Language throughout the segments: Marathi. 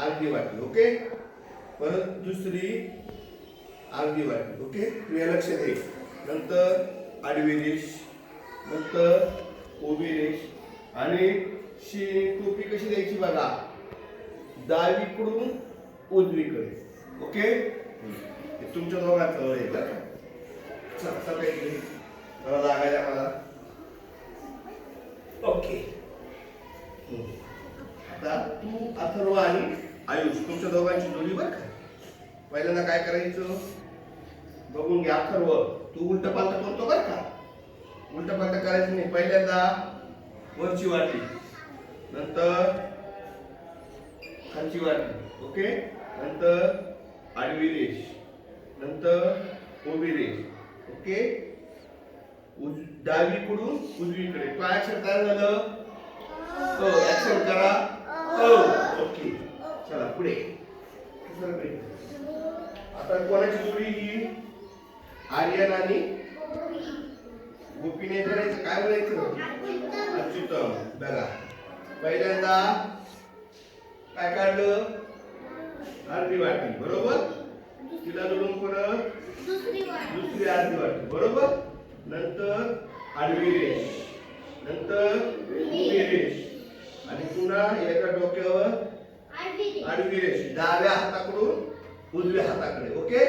अर्धी वाटली ओके? परत दुसरी अर्धी वाटली ओके? तुम्ही लक्षात येईल नंतर आडवी रेष नंतर उभी रेष. आणि शी टोपी कशी द्यायची बघा? डावीकडून उजवीकडे. ओके? तुमच्या दोघांचं वय आहे का? मला लागायला मला. ओके. आता तू अथर्व आणि आयुष तुमच्या दोघांची जोडी बरं का? पहिल्यांदा काय करायचं? बघून घ्या अथर्व. तू उलट पालट करतो बरं का? उलट पालट करायचं नाही. पहिल्यांदा वरची वाटी. नंतर खालची वाटी. ओके? नंतर आडवी रेष. नंतर उभी रेष. ओके? उज डावीकडून उजवीकडे. काय अक्षर काय झालं? हो. ऍक्शन करा. हो. ओके. चला पुढे. आता कोणाची जोडी ही? आर्यन आणि गोपीने करायचं. काय म्हणायचं? अच्युतम. बघा पहिल्यांदा काय काढलं? अर्धी वाटी. बरोबर? तिला जोडून परत दुसरी अर्धी वाटी. बरोबर? नंतर आडवी रेष. नंतर उभी रेष. आणि पुन्हा एका डोक्यावर आडवी रेष डाव्या हाताकडून उजव्या हाताकडे ओके?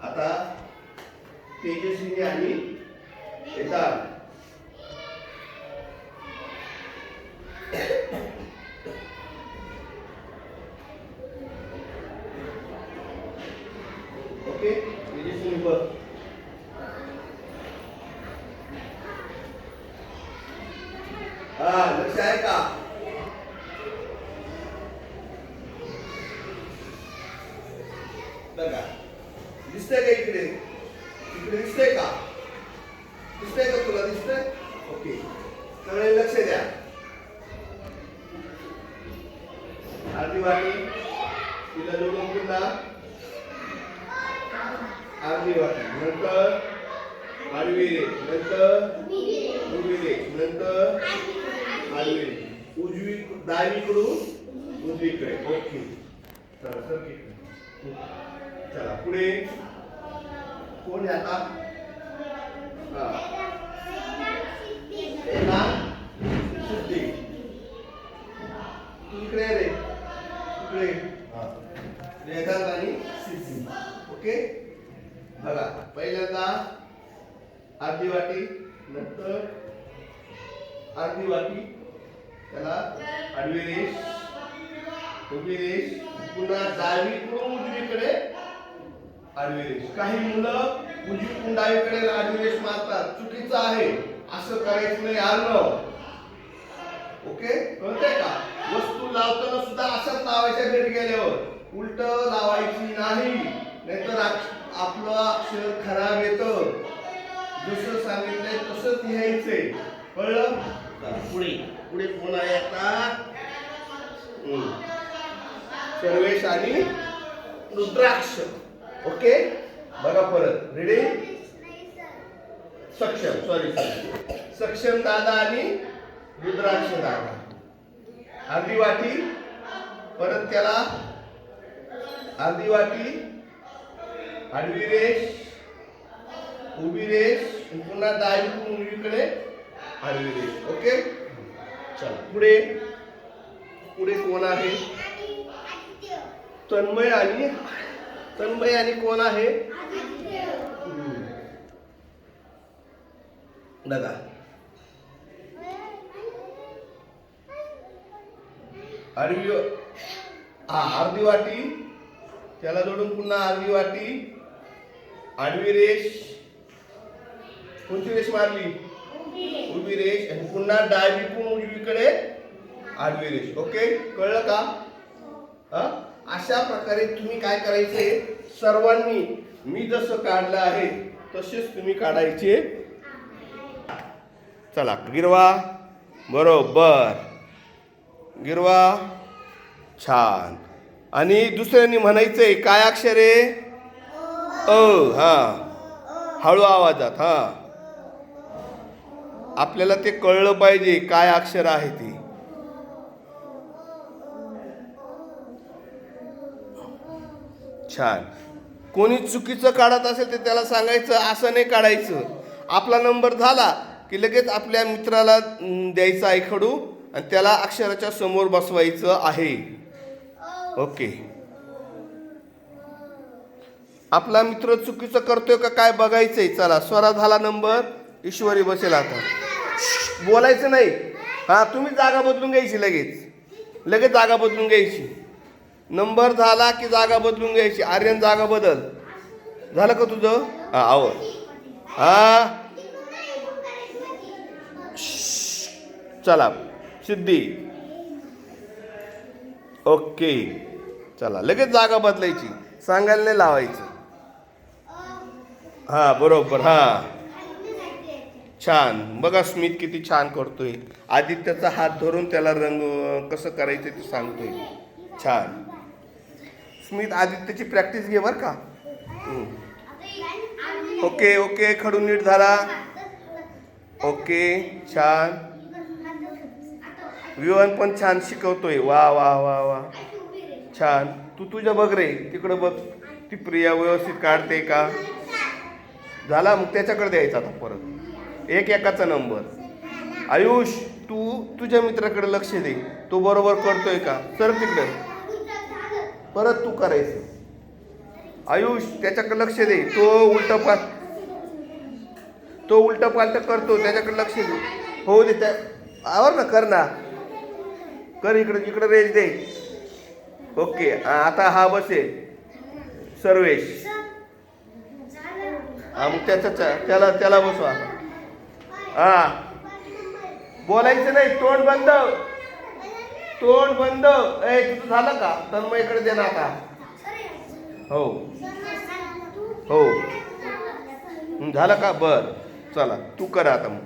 आता तेजस्विनी आणि येतात ओके तेजस्विनी बघ हा लक्ष आहे का बघा. दिसतंय का इकडे? इकडे दिसतंय का? दिसतंय का तुला? दिसतंय? ओके. सगळे लक्ष द्या. आरती वाटी तिला लोक पुन्हा आरती वाटी नंतर आडवी नंतर उभी नंतर आडवी उजवी डावीकडून उजवीकडे. ओके. सर सर इकडे. चला पुढे. कोण आहे आता? इकडे रे. इकडे हा. वेदांत आणि सिद्धी ओके? बघा पहिल्यांदा अर्धी वाटी नंतर अर्धी वाटी त्याला आडवी रेष उभी रेष पुन्हा डावीकडून उजवीकडे. आडवेश काही मुलं उजवी कुंडाईकडे आडवेश मारतात. चुकीचं आहे. असं करायचं नाही आलं. ओके? कळतंय का? वस्तू लावताना सुद्धा असंच लावायच्या घरी गेल्यावर. उलट लावायची नाही. नाहीतर आपलं अक्षर खराब येतं. जसं सांगितलंय तसंच लिहायचंय. कळलं? पुढे. पुढे कोण आहे आता? सर्वेश आणि रुद्राक्ष. ओके बघा परत. रेडी सक्षम सॉरी सक्षम दादा आणि रुद्राक्ष दादा. अर्धी वाटी. परत त्याला अर्धी वाटी. आडवी रेश उभी रेश पुन्हा डावीकडून उजवीकडे आडवी रेश ओके चला. पुढे. पुढे कोण आहे? तन्मय आणि तन्मय आणि कोण आहे? बघा. आडवी हा अर्धी वाटी. त्याला जोडून पुन्हा अर्धी वाटी. आडवी रेष. कोणती रेष मारली? उभी रेष. आणि पुन्हा डावीकडून उजवीकडे आडवी रेष. ओके? कळलं का? हा? अशा प्रकारे तुम्ही काय करायचे? सर्वांनी मी जसं काढलं आहे तसेच तुम्ही काढायचे. चला गिरवा बरोबर. गिरवा छान. आणि दुसऱ्यांनी म्हणायचंय काय अक्षर? आहे अ हा. हळू आवाजात हा. आपल्याला ते कळलं पाहिजे काय अक्षर आहे ती. छान. कोणी चुकीचं काढत असेल तर त्याला सांगायचं असं नाही काढायचं. आपला नंबर झाला की लगेच आपल्या मित्राला द्यायचा आहे खडू आणि त्याला अक्षराच्या समोर बसवायचं आहे. ओके. आपला मित्र चुकीचं करतोय का काय बघायचंय? चला स्वरा झाला नंबर. ईश्वरी बसेल आता. बोलायचं नाही. हा तुम्ही जागा बदलून घ्यायची लगेच. लगेच जागा बदलून घ्यायची. नंबर झाला की जागा बदलून घ्यायची. आर्यन जागा बदल. झालं का तुझं? हा आव हा. चला सिद्धी. ओके. चला लगेच जागा बदलायची. सांगायला नाही लावायची. हा बरोबर हा. छान. बघा स्मित किती छान करतोय. आदित्याचा हात धरून त्याला रंग कसं करायचं ते सांगतोय. छान. स्मित आदित्यची प्रॅक्टिस घे बरं का. ओके ओके खडू नीट झाला ओके छान. विवन पण छान शिकवतोय. वा वा वा वा. छान. तू तुझ्या बघ रे. तिकडं बघ. ती प्रिया व्यवस्थित काढते का? झाला मग त्याच्याकडे द्यायचा आता परत. एक एकाचा नंबर. आयुष तू तुझ्या मित्राकडे लक्ष दे. तो बरोबर करतोय का? सर तिकडं. परत तू करायचं. आयुष त्याच्याकडे लक्ष दे. तो उलट पाल तो उलट पालट करतो. त्याच्याकडे लक्ष दे. हो दे त्या आवर ना कर ना. कर इकडे इकडे रेंज दे. ओके आता हा बसेल सर्वेश. हा मग त्याचा त्याला त्याला बसवा. हा. बोलायचं नाही तोंड बंद. तोंड बंद. ए तुझं झालं का? तन्मयकडे दे ना आता. हो. हो. झालं का? बर. चला तू करा आता मग.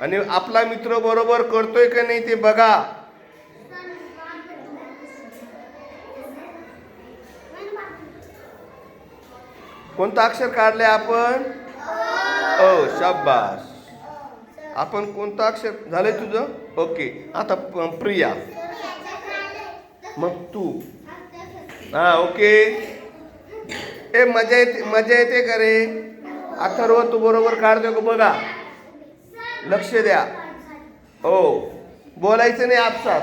आणि आपला मित्र बरोबर करतोय का नाही ते बघा. कोणतं अक्षर काढलंय आपण? ओ शाबास. आपण कोणतं अक्षर? झालंय तुझं? ओके आता प्रिया. मग तू. हा ओके. ए मजा येते मजा येते का रे? अथर्व तू बरोबर काढतो का? बघा. लक्ष द्या. हो. बोलायचं नाही आपसात.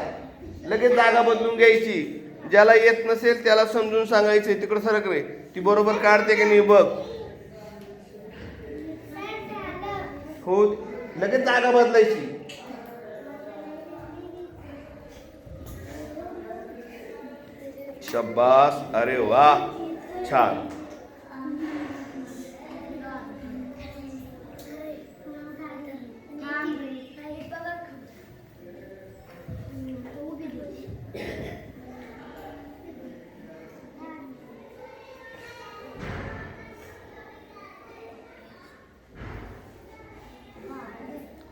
लगेच जागा बदलून घ्यायची. ज्याला येत नसेल त्याला समजून सांगायचं. तिकडं सरक रे. ती बरोबर काढते की नाही बघ. हो लगेच जागा बदलायची. शब्बास अरे वा छान.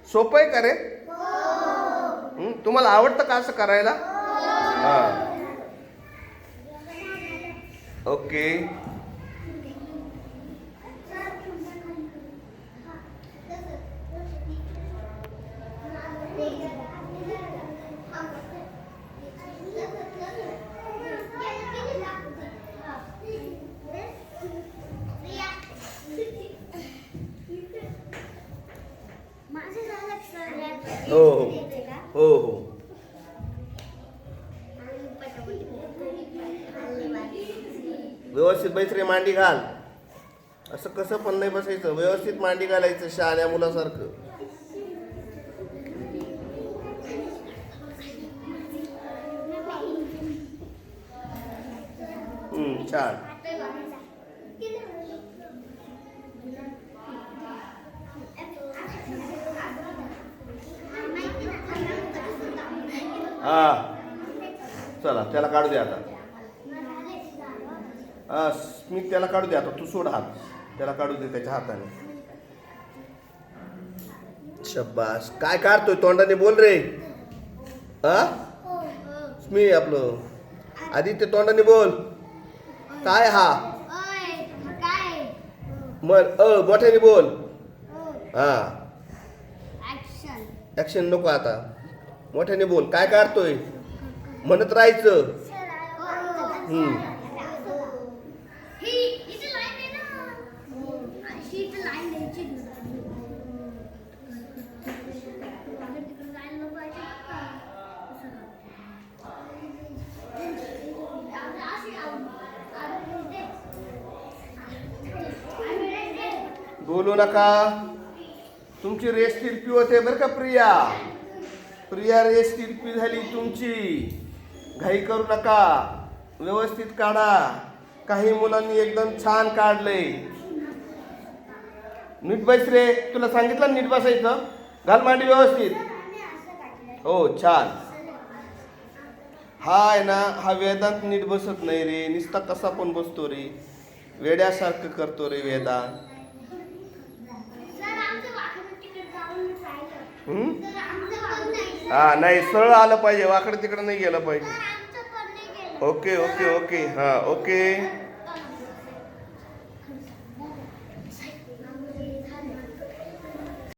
सोपं आहे का रे? हं, तुम्हाला आवडतं का असं करायला? हा. ओके हो हो हो हो व्यवस्थित बैस रे मांडी घाल. असं कसं पण नाही बसायचं. व्यवस्थित मांडी घालायचं शहाण्या मुलासारखं. छान. हा. चला त्याला काढू द्या आता. हा स्मित त्याला काढू दे आता तू सोड हात. त्याला काढू दे त्याच्या हाताने. शब्बास काय काढतोय तोंडाने बोल रे. हा स्मी आपलं आदित्य तोंडाने बोल. काय हा? मग अ मोठ्याने बोल. हा. ऍक्शन नको आता. मोठ्याने बोल काय काढतोय? म्हणत राहायचं. बोलू नका. तुमची रेस तिरपी होते बरं का प्रिया? प्रिया रेस तिरपी झाली तुमची. घाई करू नका. व्यवस्थित काढा. काही मुलांनी एकदम छान काढले नीट बस रे तुला सांगितलं नीट बसायचं घाल मांडी व्यवस्थित. हो छान. हा आहे ना हा वेदांत नीट बसत नाही रे. नुसता कसा पण बसतो रे. वेड्यासारखं करतो रे वेदांत. हा नाही सरळ आलं पाहिजे. वाकडं तिकडं नाही गेलं पाहिजे. Okay okay okay. हा ओके.